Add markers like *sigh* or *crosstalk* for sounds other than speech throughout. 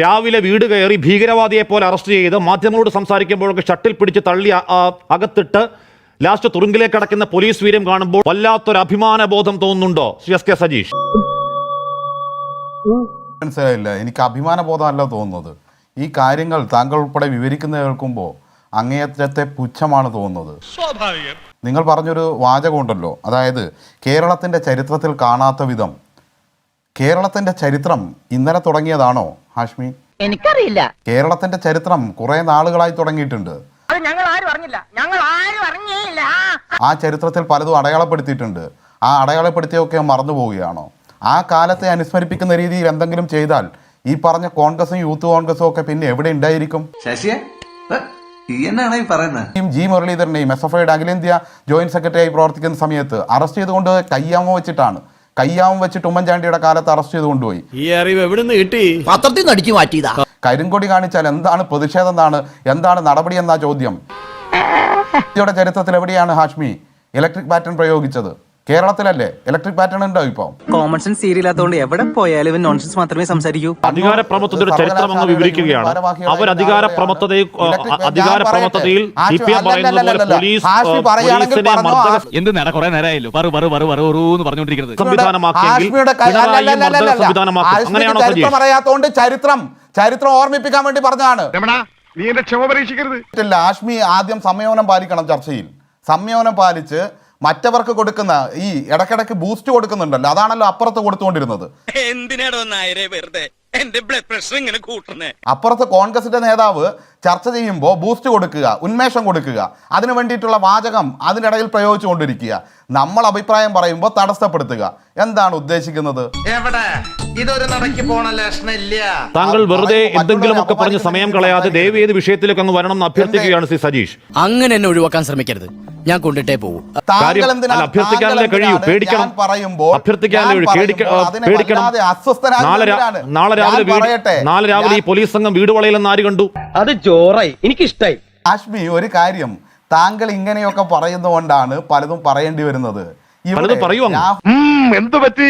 രാവിലെ വീട് കയറി ഭീകരവാദിയെ പോലെ അറസ്റ്റ് ചെയ്ത് മാധ്യമങ്ങളോട് സംസാരിക്കുമ്പോഴൊക്കെ ഷട്ടിൽ പിടിച്ച് തള്ളി അകത്തിട്ട് ലാസ്റ്റ് തുറുങ്കിലേക്ക് അടക്കുന്ന പോലീസ് വീര്യം കാണുമ്പോൾ വല്ലാത്തൊരു അഭിമാന ബോധം തോന്നുന്നുണ്ടോ? Shri S K Sajeesh. മനസ്സിലായില്ല. എനിക്ക് അഭിമാന ബോധമല്ല തോന്നുന്നത്. ഈ കാര്യങ്ങൾ താങ്കൾ ഉൾപ്പെടെ വിവരിക്കുന്ന കേൾക്കുമ്പോൾ അങ്ങേയറ്റത്തെ പുച്ഛമാണ് തോന്നുന്നത്. നിങ്ങൾ പറഞ്ഞൊരു വാചകമുണ്ടല്ലോ. അതായത് കേരളത്തിന്റെ ചരിത്രത്തിൽ കാണാത്ത വിധം കേരളത്തിന്റെ ചരിത്രം ഇന്നലെ തുടങ്ങിയതാണോ ഹാഷ്മി? എനിക്കറിയില്ല. കേരളത്തിന്റെ ചരിത്രം കുറെ നാളുകളായി തുടങ്ങിയിട്ടുണ്ട്. അത് ഞങ്ങൾ ആരും അറിഞ്ഞില്ല. ഞങ്ങൾ ആരും അറിഞ്ഞില്ല ആ. ചരിത്രത്തിൽ പലതും അടയാളപ്പെടുത്തിയിട്ടുണ്ട്. ആ അടയാളപ്പെടുത്തിയൊക്കെ മറന്നു പോവുകയാണോ? ആ കാലത്തെ അനുസ്മരിപ്പിക്കുന്ന രീതിയിൽ എന്തെങ്കിലും ചെയ്താൽ ഈ പറഞ്ഞ കോൺഗ്രസും യൂത്ത് കോൺഗ്രസും ഒക്കെ പിന്നെ എവിടെ ഉണ്ടായിരിക്കും? ജി മുരളീധരനെയും എസ് എഫ് ഐയുടെ അഖിലേന്ത്യാ ജോയിന്റ് സെക്രട്ടറിയായി പ്രവർത്തിക്കുന്ന സമയത്ത് അറസ്റ്റ് ചെയ്തുകൊണ്ട് കയ്യാമോ വെച്ചിട്ടാണ്. കയ്യാമം വെച്ചിട്ട് ഉമ്മൻചാണ്ടിയുടെ കാലത്ത് അറസ്റ്റ് ചെയ്ത് കൊണ്ടുപോയി. ഈ അറിവ് എവിടുന്ന് കിട്ടി? പത്രത്തിൽ നിന്ന് അടിച്ചു മാറ്റിയതാ. കരിങ്കൊടി കാണിച്ചാൽ എന്താണ് പ്രതിഷേധം എന്താണ് എന്താണ് നടപടി എന്നാ ചോദ്യം. *laughs* ഇന്ത്യയുടെ ചരിത്രത്തിൽ എവിടെയാണ് ഹാഷ്മി? ഇലക്ട്രിക് ബാറ്റൺ പ്രയോഗിച്ചത്. കേരളത്തിലല്ലേ? ഇലക്ട്രിക് പാറ്റേൺ ഉണ്ടോ ഇപ്പൊ? കോമൺ സെൻസ് സീരിയലാത്തോണ്ട് എവിടെ പോയാലും ഇവൻ നോൺസെൻസ് മാത്രമേ സംസാരിക്കൂ. അധികാര പ്രമത്തതയുടെ ചരിത്രം അങ്ങ് വിവരിക്കുകയാണ്. അവർ അധികാര പ്രമത്തതയിൽ അധികാര പോലെ പോലീസ് എന്ത് നേടാ കുറെ നേരമായല്ലോ പറു പറു പറു പറു എന്ന് പറഞ്ഞുകൊണ്ടിരിക്കുന്നത്. സംവിധാനമാക്കിയെങ്കിൽ ചരിത്രം ചരിത്രം ചരിത്രം ഓർമ്മിപ്പിക്കാൻ വേണ്ടി പറഞ്ഞതാണ്. നീ എന്റെ ക്ഷമ പരീക്ഷിക്കരുത്. ഇല്ല ആഷ്മി ആദ്യം സംയമനം പാലിക്കണം ചർച്ചയിൽ. സംയമനം പാലിച്ച് മറ്റവർക്ക് കൊടുക്കുന്ന ഈ ഇടക്കിടക്ക് ബൂസ്റ്റ് കൊടുക്കുന്നുണ്ടല്ലോ. അതാണല്ലോ അപ്പുറത്ത് കൊടുത്തുകൊണ്ടിരുന്നത്. എന്തിനാടോ നായരെ വെറുതെ? എന്റെ ബ്ലഡ് പ്രഷർ ഇങ്ങനെ കൂട്ടണേ അപ്പുറത്ത് കോൺഗ്രസിന്റെ നേതാവ് ചർച്ച ചെയ്യുമ്പോൾ ബൂസ്റ്റ് കൊടുക്കുക ഉന്മേഷം കൊടുക്കുക അതിനു വേണ്ടിയിട്ടുള്ള വാചകം അതിനിടയിൽ പ്രയോഗിച്ചുകൊണ്ടിരിക്കുക. നമ്മൾ അഭിപ്രായം പറയുമ്പോൾ തടസ്സപ്പെടുത്തുക. എന്താണ് ഉദ്ദേശിക്കുന്നത്? എവിടെ? ഇതൊരു നടക്കി പോണ ലക്ഷണില്ല. താങ്കൾ വെറുതെ എന്തെങ്കിലും ഒക്കെ പറഞ്ഞ് സമയം കളയാതെ. ദയവ് ഏത് വിഷയത്തിലേക്ക് അങ്ങ് വരണം എന്ന് അഭ്യർത്ഥിക്കുകയാണ് ശ്രീ സജീഷ്. അങ്ങനെ എന്നെ ഒഴിവാക്കാൻ ശ്രമിക്കരുത്. ഞാൻ കൊണ്ടിട്ടേ പോകും അഭ്യർത്ഥിക്കാനല്ലേ കഴിയൂ. പേടിക്കണം. പറയുമ്പോൾ പേടിക്കണം. നാളെ രാവിലെ. നാളെ രാവിലെ ഈ പോലീസ് സംഘം വീട് വളയിലെന്ന് ആര് കണ്ടു? അത് ചോറായി എനിക്കിഷ്ടായി. ആഷ്മി ഒരു കാര്യം. താങ്കൾ ഇങ്ങനെയൊക്കെ പറയുന്നതുകൊണ്ടാണ് പലതും പറയേണ്ടി വരുന്നത്. എന്ത് പലതും പറയൂ അങ്ങ്. പറ്റി?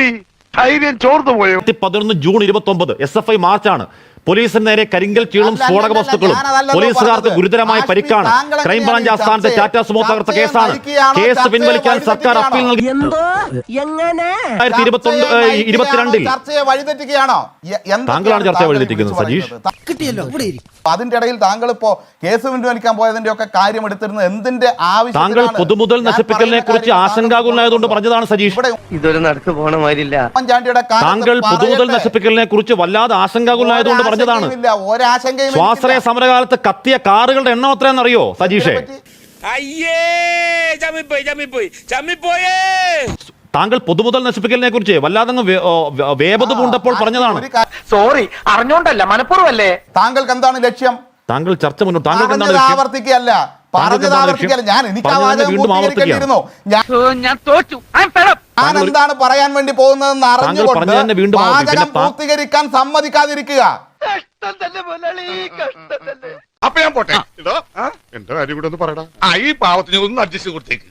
ധൈര്യം ചോർന്നു പോയോ? പതിനൊന്ന് ജൂൺ ഇരുപത്തി ഒമ്പത് എസ് എഫ് ഐ മാർച്ചാണ്. പോലീസിന് നേരെ കരിങ്കൽ ചീളും സ്ഫോടക വസ്തുക്കളും പോലീസുകാർക്ക് ഗുരുതരമായ പരിക്കാണ്. ക്രൈംബ്രാഞ്ച് ആസ്ഥാനത്തെ ടാറ്റ സുമോ തകർത്ത കേസാണ്. കേസ് പിൻവലിക്കാൻ സർക്കാർ അപ്പീൽ നൽകി ഇരുപത്തിരണ്ടിൽ താങ്കളാണ് ചർച്ച വഴിതെറ്റിക്കുന്നത്, സജീഷ്. കിട്ടിയല്ലോ ഇവിടെ അതിന്റെ ഇടയിൽ താങ്കൾ ഇപ്പോ കേസ് പിൻവലിക്കാൻ പോയതിന്റെ ഒക്കെ കാര്യം എടുത്തിരുന്നത് എന്തിന്റെ ആവശ്യം താങ്കൾ പൊതുമുതൽ നശിപ്പിക്കലിനെ കുറിച്ച് ആശങ്കാകുലനായതുകൊണ്ട് പറഞ്ഞതാണ് സജീഷ് ഇതൊരു നടക്ക് പോണ മാതിരില്ല. താങ്കൾ പൊതുമുതൽ. നശിപ്പിക്കലിനെ കുറിച്ച് വല്ലാതെ ആശങ്കാകുലനായതുകൊണ്ട് പറഞ്ഞതാണ്. സ്വാശ്രയ. സമരകാലത്ത് കത്തിയ കാറുകളുടെ എണ്ണം എത്രയെന്നറിയോ സജീഷേ? അയ്യേ ചമ്മിപ്പോയി ചമ്മിപ്പോയി ചമ്മിപ്പോയേ. താങ്കൾ പൊതുമുതൽ നശിപ്പിക്കലിനെ കുറിച്ച് വല്ലാതെ വേപത് പൂണ്ടപ്പോൾ പറഞ്ഞതാണ്. സോറി അറിഞ്ഞോണ്ടല്ല മനഃപൂർവല്ലേ താങ്കൾക്ക് എന്താണ് ലക്ഷ്യം? താങ്കൾ ചർച്ച മുന്നോട്ട് താങ്കൾക്ക് എന്താണ് പറഞ്ഞത് ആവർത്തിക്കുകയല്ല പറഞ്ഞത് എന്താണ് ഞാൻ എനിക്ക് ആ പറഞ്ഞത് വാചകം പൂർത്തീകരിക്കേണ്ടിയിരുന്നു. ഞാൻ തോറ്റു. എന്താണ് പറയാൻ വേണ്ടി പോകുന്നതെന്ന് അറിഞ്ഞുകൊണ്ട് തന്നെ വീണ്ടും ആവർത്തിക്കും. തന്നെ മുതലാളി കഷ്ടം തന്നെ അപ്പൊ ഞാൻ പോട്ടെ. എന്റെ കാര്യം കൂടെ ഒന്ന് പറയടാ. ആ ഈ പാവത്തിന് ഒന്ന് അഡ്ജസ്റ്റ് കൊടുത്തേക്ക്.